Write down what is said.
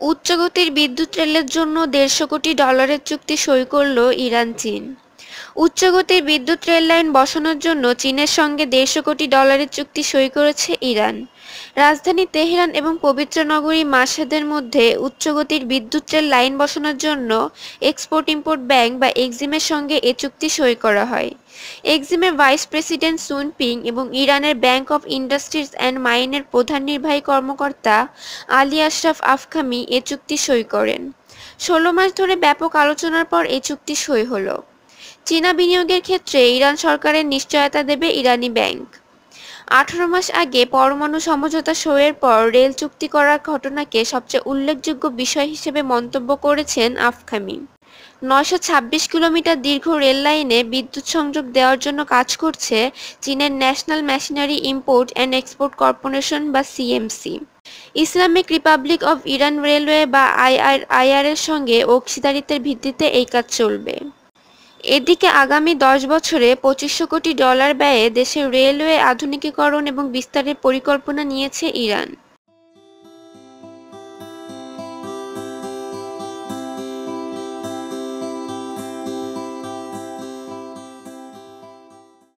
উচ্চগতির বিদ্যুৎ রেলের জন্য দেড়শো কোটি ডলারের চুক্তি সই করল ইরান চীন উচ্চগতির বিদ্যুৎ রেল লাইন বসানোর জন্য চীনের সঙ্গে দেড়শো কোটি ডলারের চুক্তি সই করেছে ইরান। রাজধানী তেহরান এবং পবিত্র নগরী মাসাদের মধ্যে উচ্চগতির বিদ্যুৎ রেল লাইন বসানোর জন্য এক্সপোর্ট ইম্পোর্ট ব্যাংক বা এক্সিমের সঙ্গে এ চুক্তি সই করা হয়। এক্সিমের ভাইস প্রেসিডেন্ট সুন পিং এবং ইরানের ব্যাংক অফ ইন্ডাস্ট্রিজ অ্যান্ড মাইনের প্রধান নির্বাহী কর্মকর্তা আলী আশরাফ আফখামি এ চুক্তি সই করেন। ষোলো মাস ধরে ব্যাপক আলোচনার পর এ চুক্তি সই হলো। চীনা বিনিয়োগের ক্ষেত্রে ইরান সরকারের নিশ্চয়তা দেবে ইরানি ব্যাংক। আঠারো মাস আগে পরমাণু সমঝোতা সইয়ের পর রেল চুক্তি করার ঘটনাকে সবচেয়ে উল্লেখযোগ্য বিষয় হিসেবে মন্তব্য করেছেন আফখামি। নয়শো ছাব্বিশ কিলোমিটার দীর্ঘ রেল লাইনে বিদ্যুৎ সংযোগ দেওয়ার জন্য কাজ করছে চীনের national machinery import and export corporation বা CMC Islamic Republic of Iran railway বা আইআর আইআর এর সঙ্গে অংশীদারিত্বের ভিত্তিতে এই কাজ চলবে। এদিকে আগামী দশ বছরে পঁচিশশো কোটি ডলার ব্যয়ে দেশের রেলওয়ে আধুনিকীকরণ এবং বিস্তারের পরিকল্পনা নিয়েছে ইরান।